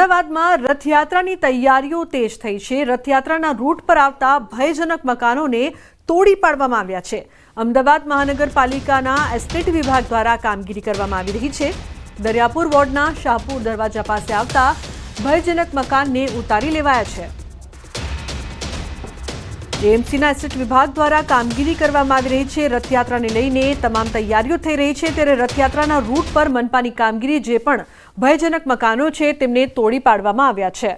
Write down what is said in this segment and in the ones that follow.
અમદાવાદમાં રથયાત્રાની તૈયારીઓ તેજ થઈ છે. રથયાત્રાના રૂટ પર આવતા ભયજનક મકાનોને તોડી પાડવામાં આવ્યા છે. અમદાવાદ મહાનગરપાલિકાના એસ્ટેટ વિભાગ દ્વારા કામગીરી કરવામાં આવી રહી છે. દરિયાપુર વોર્ડના શાહપુર દરવાજા પાસે આવતા ભયજનક મકાનને ઉતારી લેવાયા છે. એએમસીના એસેટ વિભાગ દ્વારા કામગીરી કરવામાં આવી રહી છે. રથયાત્રાને લઈને તમામ તૈયારીઓ થઈ રહી છે. ત્યારે રથયાત્રાના રૂટ પર મનપાની કામગીરી જે પણ ભયજનક મકાનો છે તેમને તોડી પાડવામાં આવ્યા છે.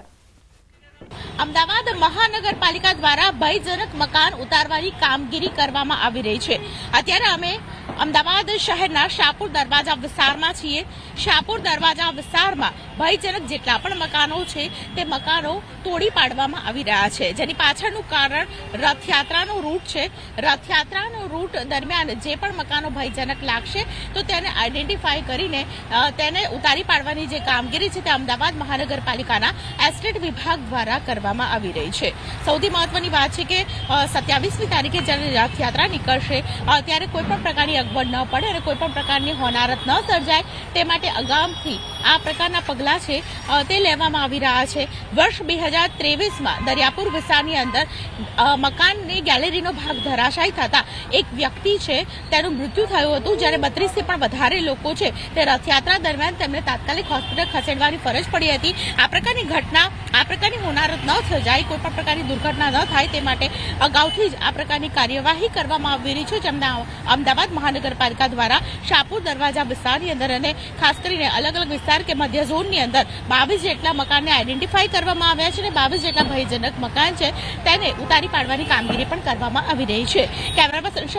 અમદાવાદ મહાનગરપાલિકા દ્વારા ભયજનક મકાન ઉતારવાની કામગીરી કરવામાં આવી રહી છે. અત્યારે અમે અમદાવાદ શહેરના શાહપુર દરવાજા વિસ્તારમાં છીએ. શાહપુર દરવાજા વિસ્તારમાં ભયજનક જેટલા પણ મકાનો છે, તે મકાનો તોડી પાડવામાં આવી રહ્યા છે. જેની પાછળનું કારણ રથયાત્રાનો રૂટ છે. રથયાત્રાનો રૂટ દરમિયાન જે પણ મકાનો ભયજનક લાગશે, તો તેને આઈડેન્ટિફાઈ કરીને તેને ઉતારી પાડવાની જે કામગીરી છે, તે અમદાવાદ મહાનગરપાલિકાના એસ્ટેટ વિભાગ દ્વારા કરવામાં આવી રહી છે. સૌથી મહત્વની વાત છે કે સત્યાવીસમી તારીખે જ્યારે રથયાત્રા નીકળશે ત્યારે કોઈ પણ પ્રકારની અગવડ ન પડે અને કોઈ પણ પ્રકારની હોનારત ન સર્જાય, તે માટે અગાઉથી આ પ્રકારના પગલાં છે તે લેવામાં આવી રહ્યા છે. વર્ષ બે હજાર ત્રેવીસમાં દરિયાપુર વિસ્તારની અંદર મકાનની ગેલેરીનો ભાગ ધરાશાયી થતા એક વ્યક્તિ છે, તેનું મૃત્યુ થયું હતું, જ્યારે બત્રીસથી પણ વધારે લોકો છે, તે રથયાત્રા દરમિયાન તેમને તાત્કાલિક હોસ્પિટલ ખસેડવાની ફરજ પડી હતી. આ પ્રકારની ઘટના, આ પ્રકારની હોનારત ન સર્જાય, કોઈ પણ પ્રકારની દુર્ઘટના ન થાય, તે માટે અગાઉથી જ આ પ્રકારની કાર્યવાહી કરવામાં આવી રહી છે, જેમના અમદાવાદ મહાનગરપાલિકા દ્વારા શાહપુર દરવાજા વિસ્તારની અંદર અને ખાસ કરીને અલગ અલગ વિસ્તાર કે મધ્ય ઝોનની અંદર બાવીસ જેટલા મકાનને આઈડેન્ટિફાઈ કરવામાં આવ્યા છે અને બાવીસ જેટલા ભયજનક મકાન છે, તેને ઉતારી પાડવાની કામગીરી પણ કરવામાં આવી રહી છે. Camera person